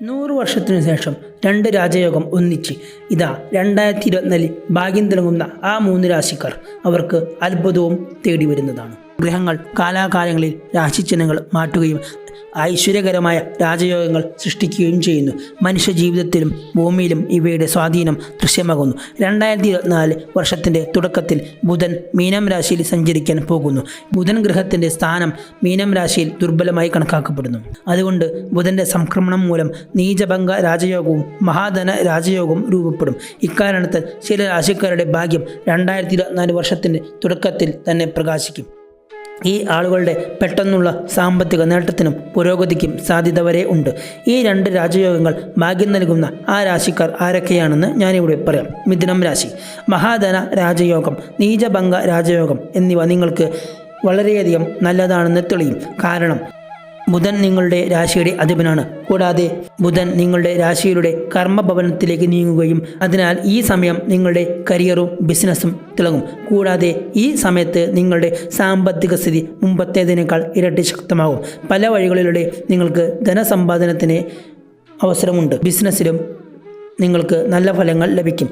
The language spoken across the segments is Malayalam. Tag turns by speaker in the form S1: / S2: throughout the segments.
S1: നൂറ് വർഷത്തിനു ശേഷം രണ്ട് രാജയോഗം ഒന്നിച്ച്. ഇതാ രണ്ടായിരത്തി ഇരുപത്തിനാലിൽ ഭാഗ്യം തിളങ്ങുന്ന ആ മൂന്ന് രാശിക്കാർ അവർക്ക് അത്ഭുതവും തേടി വരുന്നതാണ് ഗ്രഹങ്ങൾ കാലാകാലങ്ങളിൽ രാശിചിഹ്നങ്ങൾ മാറ്റുകയും ഐശ്വര്യകരമായ രാജയോഗങ്ങൾ സൃഷ്ടിക്കുകയും ചെയ്യുന്നു. മനുഷ്യ ജീവിതത്തിലും ഭൂമിയിലും ഇവയുടെ സ്വാധീനം ദൃശ്യമാകുന്നു. രണ്ടായിരത്തി ഇരുപത്തിനാല് വർഷത്തിന്റെ തുടക്കത്തിൽ ബുധൻ മീനം രാശിയിൽ സഞ്ചരിക്കാൻ പോകുന്നു. ബുധൻ ഗ്രഹത്തിന്റെ സ്ഥാനം മീനം രാശിയിൽ ദുർബലമായി കണക്കാക്കപ്പെടുന്നു. അതുകൊണ്ട് ബുധന്റെ സംക്രമണം മൂലം നീചഭംഗ രാജയോഗവും മഹാധന രാജയോഗവും രൂപപ്പെടും. ഇക്കാരണത്താൽ ചില രാശിക്കാരുടെ ഭാഗ്യം രണ്ടായിരത്തി ഇരുപത്തിനാല് വർഷത്തിന്റെ തുടക്കത്തിൽ തന്നെ പ്രകാശിക്കും. ഈ ആളുകളുടെ പെട്ടെന്നുള്ള സാമ്പത്തിക നേട്ടത്തിനും പുരോഗതിക്കും സാധ്യത വരെ ഉണ്ട്. ഈ രണ്ട് രാജയോഗങ്ങൾ ഭാഗ്യം നൽകുന്ന ആ രാശിക്കാർ ആരൊക്കെയാണെന്ന് ഞാനിവിടെ പറയാം. മിഥുനം രാശി മഹാധന രാജയോഗം നീചഭംഗ രാജയോഗം എന്നിവ നിങ്ങൾക്ക് വളരെയധികം നല്ലതാണെന്ന് തെളിയും. കാരണം ബുധൻ നിങ്ങളുടെ രാശിയുടെ അധിപനാണ്. കൂടാതെ ബുധൻ നിങ്ങളുടെ രാശിയുടെ കർമ്മഭവനത്തിലേക്ക് നീങ്ങുകയും അതിനാൽ ഈ സമയം നിങ്ങളുടെ കരിയറും ബിസിനസ്സും തിളങ്ങും. കൂടാതെ ഈ സമയത്ത് നിങ്ങളുടെ സാമ്പത്തിക സ്ഥിതി മുമ്പത്തേതിനേക്കാൾ ഇരട്ടി ശക്തമാകും. പല വഴികളിലൂടെ നിങ്ങൾക്ക് ധനസമ്പാദനത്തിന് അവസരമുണ്ട്. ബിസിനസ്സിലും നിങ്ങൾക്ക് നല്ല ഫലങ്ങൾ ലഭിക്കും.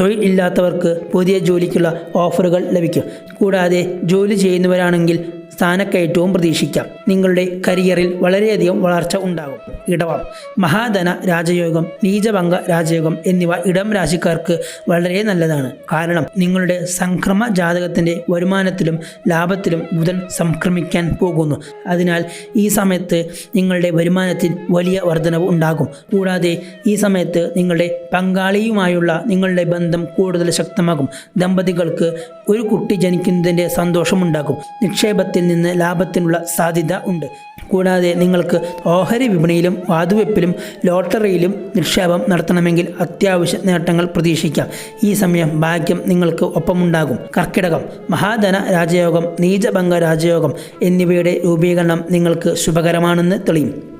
S1: തൊഴിൽ ഇല്ലാത്തവർക്ക് പുതിയ ജോലിക്കുള്ള ഓഫറുകൾ ലഭിക്കും. കൂടാതെ ജോലി ചെയ്യുന്നവരാണെങ്കിൽ സ്ഥാനക്കയറ്റവും പ്രതീക്ഷിക്കാം. നിങ്ങളുടെ കരിയറിൽ വളരെയധികം വളർച്ച ഉണ്ടാകും. ഇടവം. മഹാധന രാജയോഗം നീചഭംഗ രാജയോഗം എന്നിവ ഇടം രാശിക്കാർക്ക് വളരെ നല്ലതാണ്. കാരണം നിങ്ങളുടെ സംക്രമ ജാതകത്തിന്റെ വരുമാനത്തിലും ലാഭത്തിലും ബുധൻ സംക്രമിക്കാൻ പോകുന്നു. അതിനാൽ ഈ സമയത്ത് നിങ്ങളുടെ വരുമാനത്തിൽ വലിയ വർധനവ് ഉണ്ടാകും. കൂടാതെ ഈ സമയത്ത് നിങ്ങളുടെ പങ്കാളിയുമായുള്ള നിങ്ങളുടെ ബന്ധം കൂടുതൽ ശക്തമാകും. ദമ്പതികൾക്ക് ഒരു കുട്ടി ജനിക്കുന്നതിന്റെ സന്തോഷമുണ്ടാകും. നിക്ഷേപത്തിൽ നിന്ന് ലാഭത്തിനുള്ള സാധ്യത ഉണ്ട്. കൂടാതെ നിങ്ങൾക്ക് ഓഹരി വിപണിയിലും വാതുവെപ്പിലും ലോട്ടറിയിലും നിക്ഷേപം നടത്തണമെങ്കിൽ അത്യാവശ്യ നേട്ടങ്ങൾ പ്രതീക്ഷിക്കാം. ഈ സമയം ഭാഗ്യം നിങ്ങൾക്ക് ഒപ്പമുണ്ടാകും. കർക്കിടകം മഹാധന രാജയോഗം നീചഭംഗ രാജയോഗം എന്നിവയുടെ രൂപീകരണം നിങ്ങൾക്ക് ശുഭകരമാണെന്ന് തെളിയും.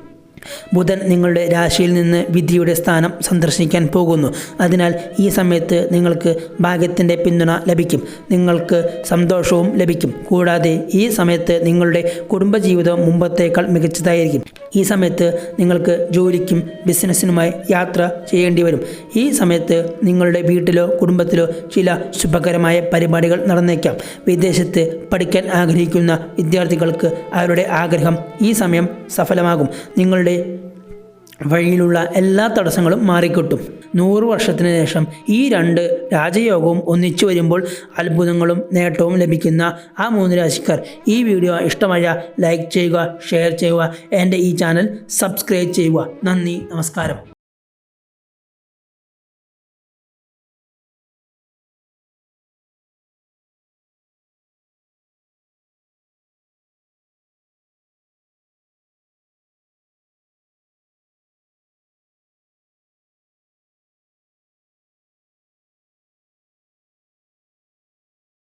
S1: ബുധൻ നിങ്ങളുടെ രാശിയിൽ നിന്ന് വിധിയുടെ സ്ഥാനം സന്ദർശിക്കാൻ പോകുന്നു. അതിനാൽ ഈ സമയത്ത് നിങ്ങൾക്ക് ഭാഗ്യത്തിന്റെ പിന്തുണ ലഭിക്കും. നിങ്ങൾക്ക് സന്തോഷവും ലഭിക്കും. കൂടാതെ ഈ സമയത്ത് നിങ്ങളുടെ കുടുംബജീവിതം മുമ്പത്തേക്കാൾ മികച്ചതായിരിക്കും. ഈ സമയത്ത് നിങ്ങൾക്ക് ജോലിക്കും ബിസിനസ്സിനുമായി യാത്ര ചെയ്യേണ്ടി വരും. ഈ സമയത്ത് നിങ്ങളുടെ വീട്ടിലോ കുടുംബത്തിലോ ചില ശുഭകരമായ പരിപാടികൾ നടന്നേക്കാം. വിദേശത്ത് പഠിക്കാൻ ആഗ്രഹിക്കുന്ന വിദ്യാർത്ഥികൾക്ക് അവരുടെ ആഗ്രഹം ഈ സമയം സഫലമാകും. വഴിയിലുള്ള എല്ലാ തടസ്സങ്ങളും മാറിക്കിട്ടും. നൂറ് വർഷത്തിന് ശേഷം ഈ രണ്ട് രാജയോഗവും ഒന്നിച്ചു വരുമ്പോൾ അത്ഭുതങ്ങളും നേട്ടവും ലഭിക്കുന്ന ആ മൂന്ന് രാശിക്കാർ. ഈ വീഡിയോ ഇഷ്ടമായ ലൈക്ക് ചെയ്യുക ഷെയർ ചെയ്യുക എന്റെ ഈ ചാനൽ സബ്സ്ക്രൈബ് ചെയ്യുക. നന്ദി നമസ്കാരം.